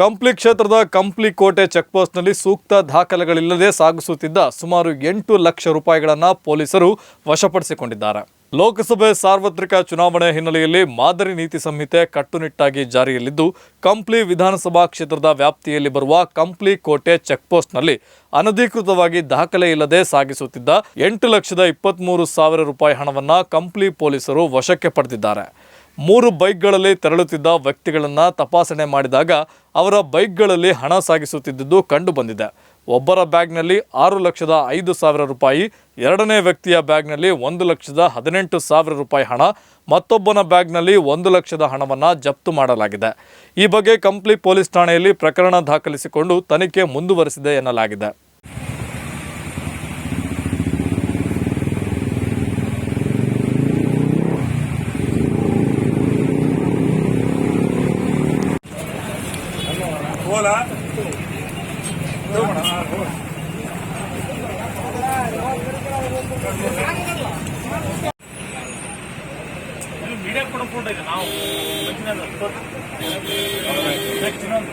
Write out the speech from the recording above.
ಕಂಪ್ಲಿ ಕ್ಷೇತ್ರದ ಕಂಪ್ಲಿ ಕೋಟೆ ಚೆಕ್ಪೋಸ್ಟ್ನಲ್ಲಿ ಸೂಕ್ತ ದಾಖಲೆಗಳಿಲ್ಲದೆ ಸಾಗಿಸುತ್ತಿದ್ದ ಸುಮಾರು ಎಂಟು ಲಕ್ಷ ರೂಪಾಯಿಗಳನ್ನು ಪೊಲೀಸರು ವಶಪಡಿಸಿಕೊಂಡಿದ್ದಾರೆ. ಲೋಕಸಭೆ ಸಾರ್ವತ್ರಿಕ ಚುನಾವಣೆ ಹಿನ್ನೆಲೆಯಲ್ಲಿ ಮಾದರಿ ನೀತಿ ಸಂಹಿತೆ ಕಟ್ಟುನಿಟ್ಟಾಗಿ ಜಾರಿಯಲ್ಲಿದ್ದು, ಕಂಪ್ಲಿ ವಿಧಾನಸಭಾ ಕ್ಷೇತ್ರದ ವ್ಯಾಪ್ತಿಯಲ್ಲಿ ಬರುವ ಕಂಪ್ಲಿ ಕೋಟೆ ಚೆಕ್ಪೋಸ್ಟ್ನಲ್ಲಿ ಅನಧಿಕೃತವಾಗಿ ದಾಖಲೆ ಇಲ್ಲದೆ ಸಾಗಿಸುತ್ತಿದ್ದ ಎಂಟು ಲಕ್ಷದ ಇಪ್ಪತ್ತ್ಮೂರು ಸಾವಿರ ರೂಪಾಯಿ ಹಣವನ್ನು ಕಂಪ್ಲಿ ಪೊಲೀಸರು ವಶಕ್ಕೆ ಪಡೆದಿದ್ದಾರೆ. ಮೂರು ಬೈಕ್ಗಳಲ್ಲಿ ತೆರಳುತ್ತಿದ್ದ ವ್ಯಕ್ತಿಗಳನ್ನು ತಪಾಸಣೆ ಮಾಡಿದಾಗ ಅವರ ಬೈಕ್ಗಳಲ್ಲಿ ಹಣ ಸಾಗಿಸುತ್ತಿದ್ದುದು ಕಂಡುಬಂದಿದೆ. ಒಬ್ಬರ ಬ್ಯಾಗ್ನಲ್ಲಿ ಆರು ಲಕ್ಷದ ಐದು ಸಾವಿರ ರೂಪಾಯಿ, ಎರಡನೇ ವ್ಯಕ್ತಿಯ ಬ್ಯಾಗ್ನಲ್ಲಿ ಒಂದು ಲಕ್ಷದ ಹದಿನೆಂಟು ಸಾವಿರ ರೂಪಾಯಿ ಹಣ, ಮತ್ತೊಬ್ಬನ ಬ್ಯಾಗ್ನಲ್ಲಿ ಒಂದು ಲಕ್ಷದ ಹಣವನ್ನು ಜಪ್ತು ಮಾಡಲಾಗಿದೆ. ಈ ಬಗ್ಗೆ ಕಂಪ್ಲಿ ಪೊಲೀಸ್ ಠಾಣೆಯಲ್ಲಿ ಪ್ರಕರಣ ದಾಖಲಿಸಿಕೊಂಡು ತನಿಖೆ ಮುಂದುವರೆಸಿದೆ ಎನ್ನಲಾಗಿದೆ. ಮೀಡಿಯಾ ಕೂಡ ಫೋಟೋ ಇದೆ ನಾವು ನೆಕ್ಸ್ಟ್ ಇನ್ನೊಂದು